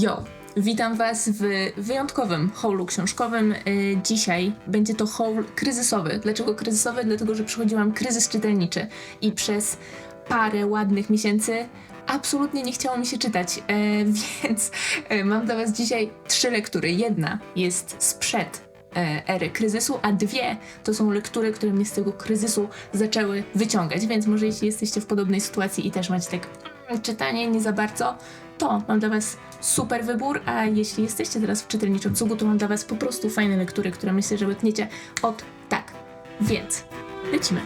Yo! Witam Was w wyjątkowym holu książkowym. Y, Dzisiaj będzie to haul kryzysowy. Dlaczego kryzysowy? Dlatego, że przechodziłam kryzys czytelniczy i przez parę ładnych miesięcy absolutnie nie chciało mi się czytać, e, więc e, mam dla Was dzisiaj trzy lektury. Jedna jest sprzed e, ery kryzysu, a dwie to są lektury, które mnie z tego kryzysu zaczęły wyciągać. Więc może jeśli jesteście w podobnej sytuacji i też macie tak mm, czytanie nie za bardzo, to mam dla Was super wybór, a jeśli jesteście teraz w czytelniczym cugu, to mam dla Was po prostu fajne lektury, które myślę, że łykniecie od tak. Więc lecimy.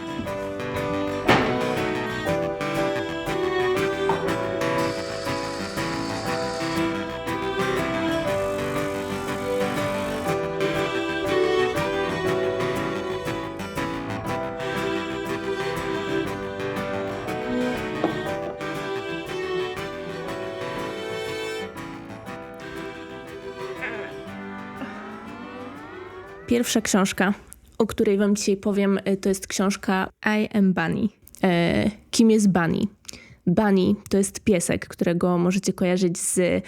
Pierwsza książka, o której Wam dzisiaj powiem, y, to jest książka I Am Bunny. E, kim jest Bunny? Bunny to jest piesek, którego możecie kojarzyć z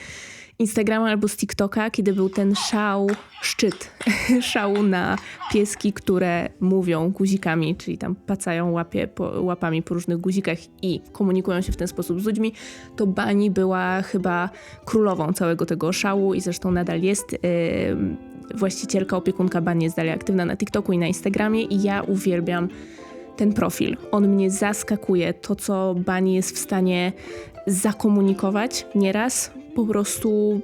Instagrama albo z TikToka, kiedy był ten szał, szczyt szału na pieski, które mówią guzikami, czyli tam pacają łapie, po, łapami po różnych guzikach i komunikują się w ten sposób z ludźmi, to Bunny była chyba królową całego tego szału i zresztą nadal jest. Yy, właścicielka, opiekunka Bunny jest dalej aktywna na TikToku i na Instagramie i ja uwielbiam ten profil. On mnie zaskakuje. To, co Bunny jest w stanie zakomunikować nieraz, po prostu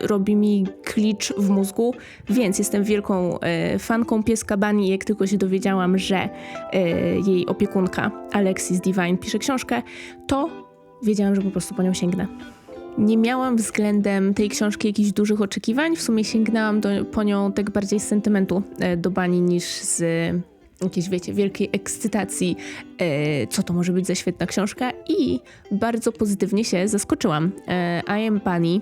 robi mi klicz w mózgu, więc jestem wielką e, fanką pieska Bunny. Jak tylko się dowiedziałam, że e, jej opiekunka Alexis Divine pisze książkę, to wiedziałam, że po prostu po nią sięgnę. Nie miałam względem tej książki jakichś dużych oczekiwań. W sumie sięgnęłam do, po nią tak bardziej z sentymentu e, do Bunny niż z jakiejś, wiecie, wielkiej ekscytacji, e, co to może być za świetna książka i bardzo pozytywnie się zaskoczyłam. E, I Am Bunny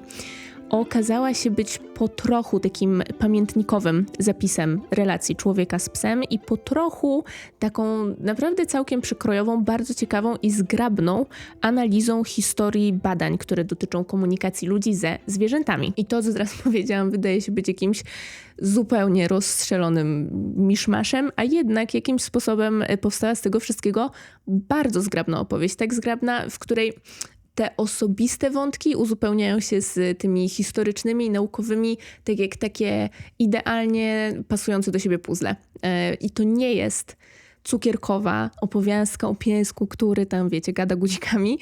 okazała się być po trochu takim pamiętnikowym zapisem relacji człowieka z psem i po trochu taką naprawdę całkiem przykrojową, bardzo ciekawą i zgrabną analizą historii badań, które dotyczą komunikacji ludzi ze zwierzętami. I to, co teraz powiedziałam, wydaje się być jakimś zupełnie rozstrzelonym miszmaszem, a jednak jakimś sposobem powstała z tego wszystkiego bardzo zgrabna opowieść. Tak zgrabna, w której te osobiste wątki uzupełniają się z tymi historycznymi i naukowymi, tak jak takie idealnie pasujące do siebie puzzle. E, I to nie jest cukierkowa opowiastka o piesku, który tam, wiecie, gada guzikami.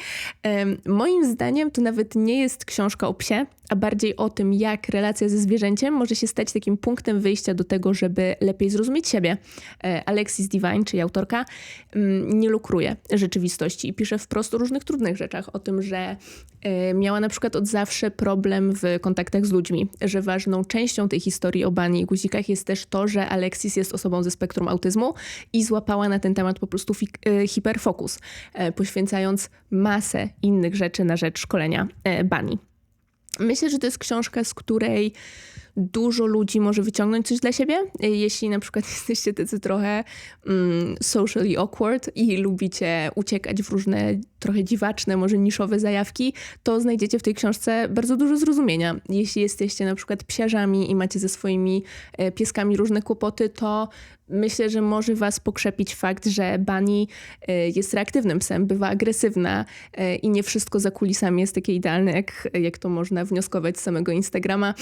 Moim zdaniem to nawet nie jest książka o psie, a bardziej o tym, jak relacja ze zwierzęciem może się stać takim punktem wyjścia do tego, żeby lepiej zrozumieć siebie. E, Alexis Divine, czyli autorka, mm, nie lukruje rzeczywistości i pisze wprost o różnych trudnych rzeczach. O tym, że e, miała na przykład od zawsze problem w kontaktach z ludźmi, że ważną częścią tej historii o Bani i guzikach jest też to, że Alexis jest osobą ze spektrum autyzmu i złapała na ten temat po prostu e, hiperfokus, poświęcając masę innych rzeczy na rzecz szkolenia Bani. Myślę, że to jest książka, z której dużo ludzi może wyciągnąć coś dla siebie. Jeśli na przykład jesteście tacy trochę mm, socially awkward i lubicie uciekać w różne trochę dziwaczne, może niszowe zajawki, to znajdziecie w tej książce bardzo dużo zrozumienia. Jeśli jesteście na przykład psiarzami i macie ze swoimi e, pieskami różne kłopoty, to myślę, że może was pokrzepić fakt, że Bunny e, jest reaktywnym psem, bywa agresywna e, i nie wszystko za kulisami jest takie idealne, jak, jak to można wnioskować z samego Instagrama.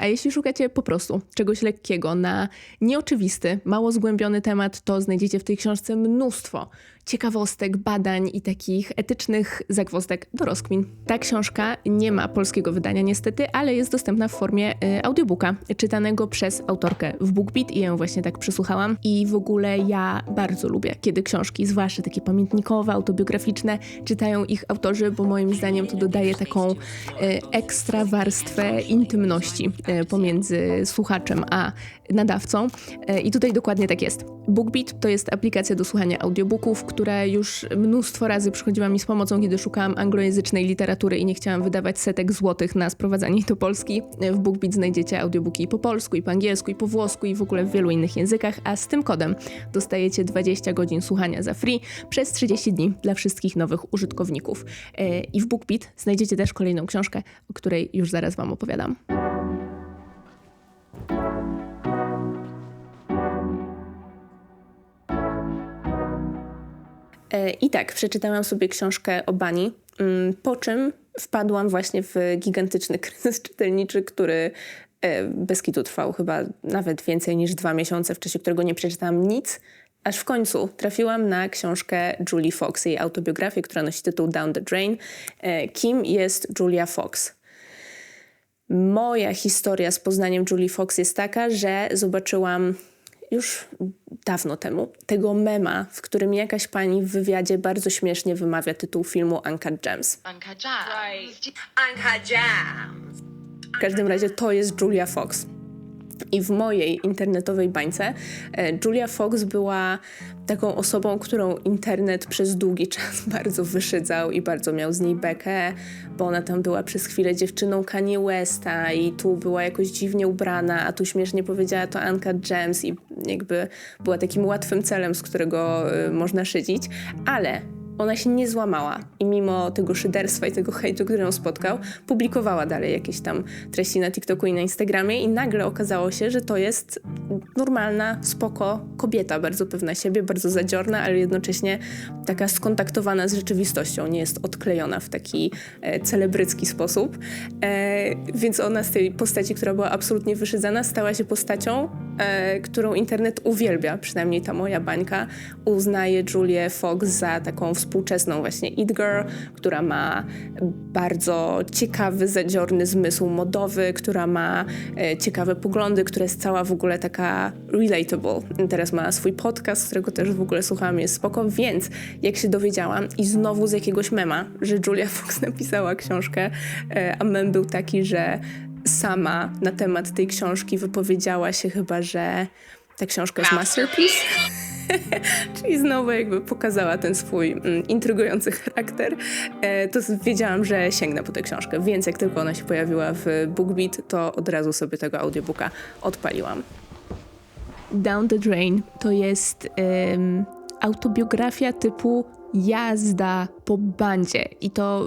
A jeśli szukacie po prostu czegoś lekkiego na nieoczywisty, mało zgłębiony temat, to znajdziecie w tej książce mnóstwo ciekawostek, badań i takich etycznych zagwozdek do rozkmin. Ta książka nie ma polskiego wydania niestety, ale jest dostępna w formie y, audiobooka, czytanego przez autorkę w BookBeat i ją właśnie tak przesłuchałam. I w ogóle ja bardzo lubię, kiedy książki, zwłaszcza takie pamiętnikowe, autobiograficzne, czytają ich autorzy, bo moim zdaniem to dodaje taką y, ekstra warstwę intymności y, pomiędzy słuchaczem a nadawcą. I tutaj dokładnie tak jest. BookBeat to jest aplikacja do słuchania audiobooków, która już mnóstwo razy przychodziła mi z pomocą, kiedy szukałam anglojęzycznej literatury i nie chciałam wydawać setek złotych na sprowadzanie do Polski. W BookBeat znajdziecie audiobooki po polsku, i po angielsku, i po włosku, i w ogóle w wielu innych językach, a z tym kodem dostajecie 20 godzin słuchania za free przez 30 dni dla wszystkich nowych użytkowników. E, I w BookBeat znajdziecie też kolejną książkę, o której już zaraz Wam opowiadam. I tak, przeczytałam sobie książkę o Bani, mm, po czym wpadłam właśnie w gigantyczny kryzys czytelniczy, który e, bez kitu trwał chyba nawet więcej niż dwa miesiące, w czasie którego nie przeczytałam nic, aż w końcu trafiłam na książkę Julie Fox, jej autobiografię, która nosi tytuł Down the Drain. E, kim jest Julia Fox? Moja historia z poznaniem Julie Fox jest taka, że zobaczyłam już dawno temu tego mema, w którym jakaś pani w wywiadzie bardzo śmiesznie wymawia tytuł filmu Uncut Gems. Uncut Gems. Right. Uncut Gems. W każdym razie to jest Julia Fox. I w mojej internetowej bańce e, Julia Fox była taką osobą, którą internet przez długi czas bardzo wyszydzał i bardzo miał z niej bekę, bo ona tam była przez chwilę dziewczyną Kanye Westa i tu była jakoś dziwnie ubrana, a tu śmiesznie powiedziała to Uncut Gems i jakby była takim łatwym celem, z którego y, można szydzić, ale ona się nie złamała i mimo tego szyderstwa i tego hejtu, który ją spotkał, publikowała dalej jakieś tam treści na TikToku i na Instagramie i nagle okazało się, że to jest normalna, spoko kobieta, bardzo pewna siebie, bardzo zadziorna, ale jednocześnie taka skontaktowana z rzeczywistością, nie jest odklejona w taki e, celebrycki sposób. E, więc ona z tej postaci, która była absolutnie wyszydzana, stała się postacią, e, którą internet uwielbia, przynajmniej ta moja bańka, uznaje Julię Fox za taką współczesną właśnie It Girl, która ma bardzo ciekawy, zadziorny zmysł modowy, która ma e, ciekawe poglądy, która jest cała w ogóle taka relatable. Teraz ma swój podcast, którego też w ogóle słucham, jest spoko, więc jak się dowiedziałam i znowu z jakiegoś mema, że Julia Fox napisała książkę, e, a mem był taki, że sama na temat tej książki wypowiedziała się chyba, że ta książka jest masterpiece. Czyli znowu jakby pokazała ten swój mm, intrygujący charakter, e, to wiedziałam, że sięgnę po tę książkę, więc jak tylko ona się pojawiła w BookBeat, to od razu sobie tego audiobooka odpaliłam. Down the Drain to jest autobiografia typu jazda po bandzie i to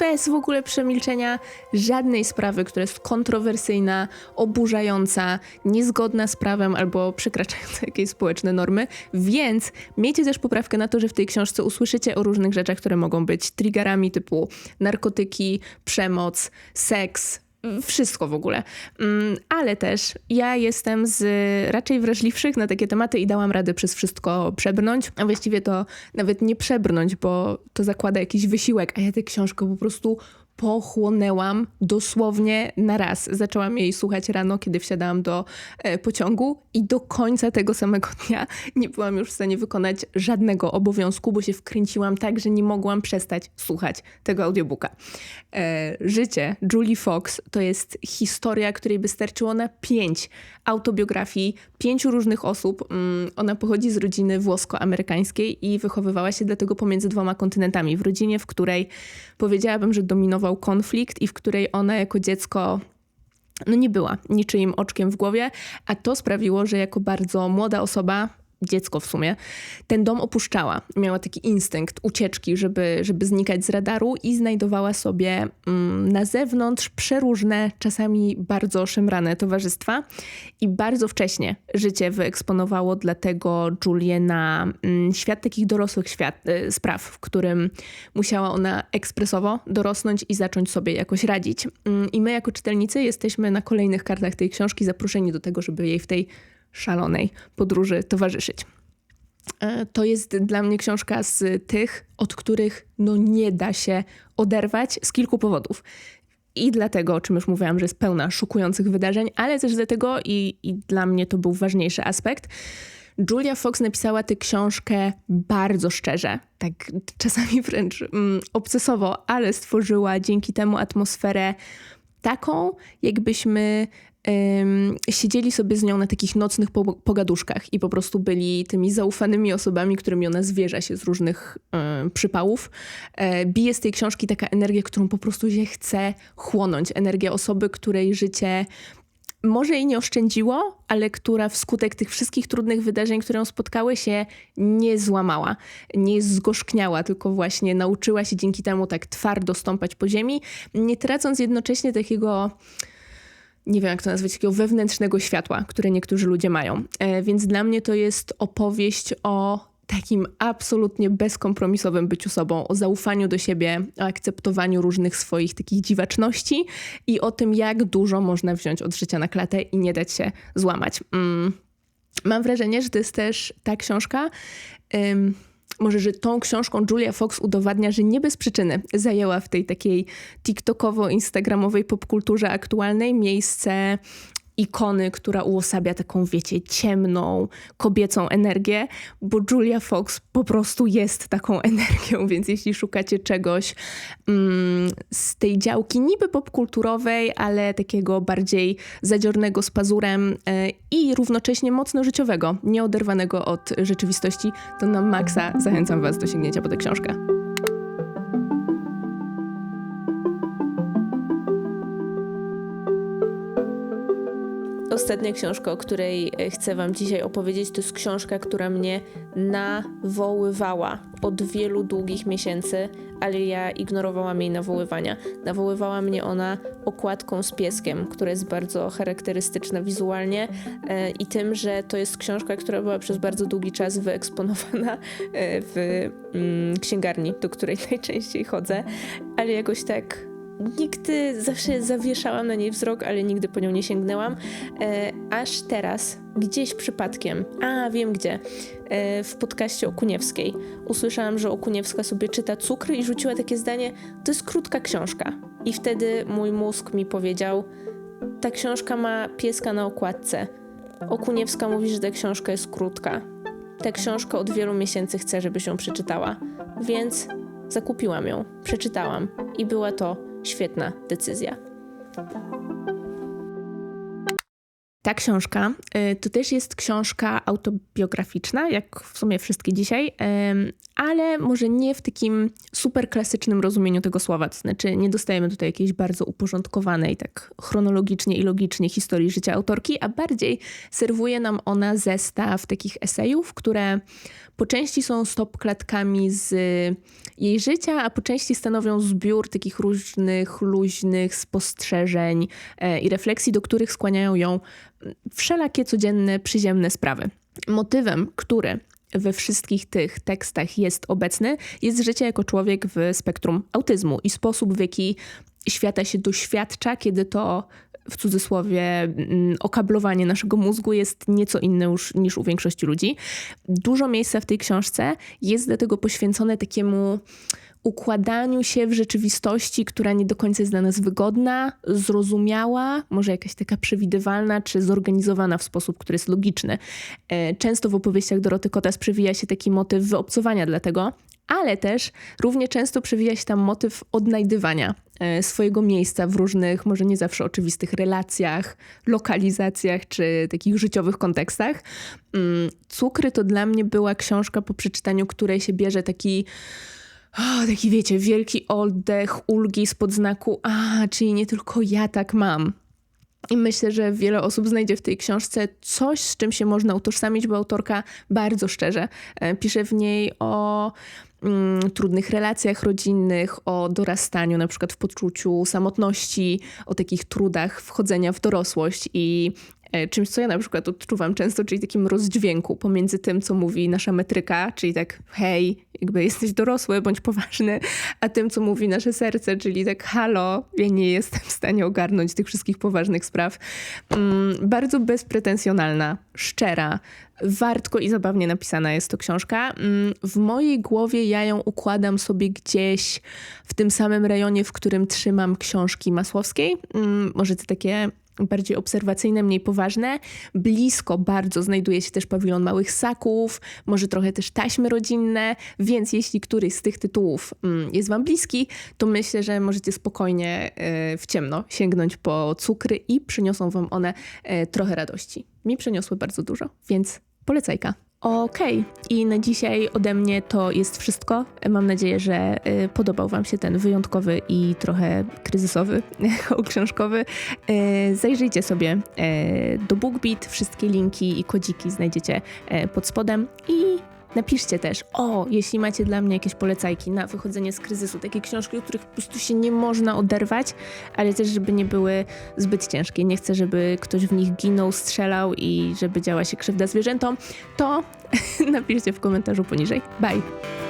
bez w ogóle przemilczenia żadnej sprawy, która jest kontrowersyjna, oburzająca, niezgodna z prawem albo przekraczająca jakieś społeczne normy. Więc miejcie też poprawkę na to, że w tej książce usłyszycie o różnych rzeczach, które mogą być triggerami typu narkotyki, przemoc, seks, wszystko w ogóle. Mm, ale też ja jestem z raczej wrażliwszych na takie tematy i dałam radę przez wszystko przebrnąć, a właściwie to nawet nie przebrnąć, bo to zakłada jakiś wysiłek, a ja tę książkę po prostu pochłonęłam dosłownie na raz. Zaczęłam jej słuchać rano, kiedy wsiadałam do e, pociągu i do końca tego samego dnia nie byłam już w stanie wykonać żadnego obowiązku, bo się wkręciłam tak, że nie mogłam przestać słuchać tego audiobooka. E, życie Julie Fox to jest historia, której wystarczyło na pięć autobiografii pięciu różnych osób. Mm, ona pochodzi z rodziny włosko-amerykańskiej i wychowywała się dlatego pomiędzy dwoma kontynentami. W rodzinie, w której powiedziałabym, że dominował konflikt i w której ona jako dziecko no nie była niczyim oczkiem w głowie, a to sprawiło, że jako bardzo młoda osoba dziecko w sumie, ten dom opuszczała. Miała taki instynkt ucieczki, żeby, żeby znikać z radaru i znajdowała sobie mm, na zewnątrz przeróżne, czasami bardzo szemrane towarzystwa. I bardzo wcześnie życie wyeksponowało dlatego Julię na mm, świat takich dorosłych świat, y, spraw, w którym musiała ona ekspresowo dorosnąć i zacząć sobie jakoś radzić. Mm, I my jako czytelnicy jesteśmy na kolejnych kartach tej książki zaproszeni do tego, żeby jej w tej szalonej podróży towarzyszyć. E, to jest dla mnie książka z tych, od których no nie da się oderwać z kilku powodów. I dlatego, o czym już mówiłam, że jest pełna szokujących wydarzeń, ale też dlatego, i, i dla mnie to był ważniejszy aspekt, Julia Fox napisała tę książkę bardzo szczerze, tak czasami wręcz mm, obcesowo, ale stworzyła dzięki temu atmosferę taką, jakbyśmy siedzieli sobie z nią na takich nocnych po pogaduszkach i po prostu byli tymi zaufanymi osobami, którymi ona zwierza się z różnych y, przypałów. E, bije z tej książki taka energia, którą po prostu się chce chłonąć. Energia osoby, której życie może jej nie oszczędziło, ale która wskutek tych wszystkich trudnych wydarzeń, które ją spotkały, się nie złamała, nie zgorzkniała, tylko właśnie nauczyła się dzięki temu tak twardo stąpać po ziemi, nie tracąc jednocześnie takiego nie wiem jak to nazwać, takiego wewnętrznego światła, które niektórzy ludzie mają. E, więc dla mnie to jest opowieść o takim absolutnie bezkompromisowym byciu sobą, o zaufaniu do siebie, o akceptowaniu różnych swoich takich dziwaczności i o tym, jak dużo można wziąć od życia na klatę i nie dać się złamać. Mm. Mam wrażenie, że to jest też ta książka. Może, że tą książką Julia Fox udowadnia, że nie bez przyczyny zajęła w tej takiej TikTokowo-instagramowej popkulturze aktualnej miejsce ikony, która uosabia taką, wiecie, ciemną, kobiecą energię, bo Julia Fox po prostu jest taką energią, więc jeśli szukacie czegoś mm, z tej działki niby popkulturowej, ale takiego bardziej zadziornego z pazurem yy, i równocześnie mocno życiowego, nieoderwanego od rzeczywistości, to na maksa zachęcam was do sięgnięcia po tę książkę. Ostatnia książka, o której e, chcę Wam dzisiaj opowiedzieć, to jest książka, która mnie nawoływała od wielu długich miesięcy, ale ja ignorowałam jej nawoływania. Nawoływała mnie ona okładką z pieskiem, która jest bardzo charakterystyczna wizualnie e, i tym, że to jest książka, która była przez bardzo długi czas wyeksponowana e, w mm, księgarni, do której najczęściej chodzę, ale jakoś tak nigdy zawsze zawieszałam na niej wzrok, ale nigdy po nią nie sięgnęłam. E, aż teraz, gdzieś przypadkiem, a wiem gdzie, e, w podcaście Okuniewskiej usłyszałam, że Okuniewska sobie czyta cukry i rzuciła takie zdanie: To jest krótka książka. I wtedy mój mózg mi powiedział: Ta książka ma pieska na okładce. Okuniewska mówi, że ta książka jest krótka. Ta książka od wielu miesięcy chce, żebyś ją przeczytała, więc zakupiłam ją, przeczytałam i była to świetna decyzja. Ta książka y, to też jest książka autobiograficzna, jak w sumie wszystkie dzisiaj, ale może nie w takim super klasycznym rozumieniu tego słowa. To znaczy, nie dostajemy tutaj jakiejś bardzo uporządkowanej, tak chronologicznie i logicznie historii życia autorki, a bardziej serwuje nam ona zestaw takich esejów, które po części są stopklatkami z jej życia, a po części stanowią zbiór takich różnych luźnych spostrzeżeń e, i refleksji, do których skłaniają ją wszelakie codzienne, przyziemne sprawy. Motywem, który we wszystkich tych tekstach jest obecny, jest życie jako człowiek w spektrum autyzmu i sposób, w jaki świata się doświadcza, kiedy to w cudzysłowie mm, okablowanie naszego mózgu jest nieco inne już niż u większości ludzi. Dużo miejsca w tej książce jest do tego poświęcone takiemu układaniu się w rzeczywistości, która nie do końca jest dla nas wygodna, zrozumiała, może jakaś taka przewidywalna, czy zorganizowana w sposób, który jest logiczny. E, często w opowieściach Doroty Kotas przewija się taki motyw wyobcowania dlatego, ale też równie często przewija się tam motyw odnajdywania e, swojego miejsca w różnych, może nie zawsze oczywistych relacjach, lokalizacjach czy takich życiowych kontekstach. Mm, Cukry to dla mnie była książka, po przeczytaniu której się bierze taki o, taki wiecie, wielki oddech, ulgi spod znaku, a, czyli nie tylko ja tak mam. I myślę, że wiele osób znajdzie w tej książce coś, z czym się można utożsamić, bo autorka bardzo szczerze e, pisze w niej o mm, trudnych relacjach rodzinnych, o dorastaniu, na przykład w poczuciu samotności, o takich trudach wchodzenia w dorosłość i czymś, co ja na przykład odczuwam często, czyli takim rozdźwięku pomiędzy tym, co mówi nasza metryka, czyli tak hej, jakby jesteś dorosły, bądź poważny, a tym, co mówi nasze serce, czyli tak halo, ja nie jestem w stanie ogarnąć tych wszystkich poważnych spraw. Mm, bardzo bezpretensjonalna, szczera, wartko i zabawnie napisana jest to książka. Mm, w mojej głowie ja ją układam sobie gdzieś w tym samym rejonie, w którym trzymam książki Masłowskiej. Mm, może to takie bardziej obserwacyjne, mniej poważne. Blisko bardzo znajduje się też pawilon małych ssaków, może trochę też taśmy rodzinne, więc jeśli któryś z tych tytułów mm, jest wam bliski, to myślę, że możecie spokojnie e, w ciemno sięgnąć po cukry i przyniosą wam one e, trochę radości. Mi przyniosły bardzo dużo, więc polecajka. Okej, i na dzisiaj ode mnie to jest wszystko. Mam nadzieję, że y, podobał Wam się ten wyjątkowy i trochę kryzysowy haul książkowy. Y, zajrzyjcie sobie y, do BookBeat, wszystkie linki i kodziki znajdziecie pod spodem i napiszcie też, o, jeśli macie dla mnie jakieś polecajki na wychodzenie z kryzysu, takie książki, od których po prostu się nie można oderwać, ale też, żeby nie były zbyt ciężkie. Nie chcę, żeby ktoś w nich ginął, strzelał i żeby działa się krzywda zwierzętom, to napiszcie w komentarzu poniżej. Bye!